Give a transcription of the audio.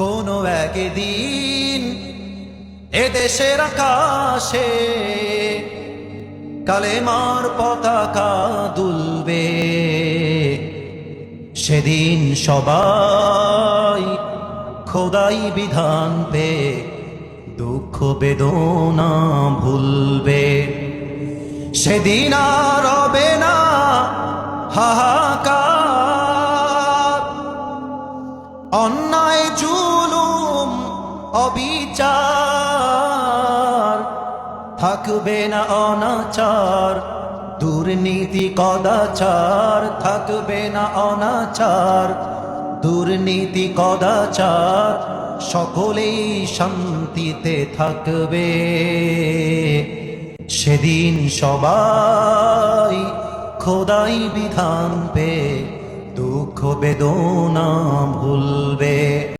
কোনো একদিন এদেশের আকাশে কালেমার পতাকা দুলবে। সেদিন সবাই খোদাই বিধান পে দুঃখ বেদনা ভুলবে। সেদিন আর রবে না হাহাকার। অন্যায় অবিচার। থাকবে না অনাচার, দুর্নীতি কদাচার। থাকবে না অনাচার, দুর্নীতি কদাচার। সকলেই শান্তিতে থাকবে। সেদিন সবাই খোদাই বিধান পে দুঃখ বেদনা ভুলবে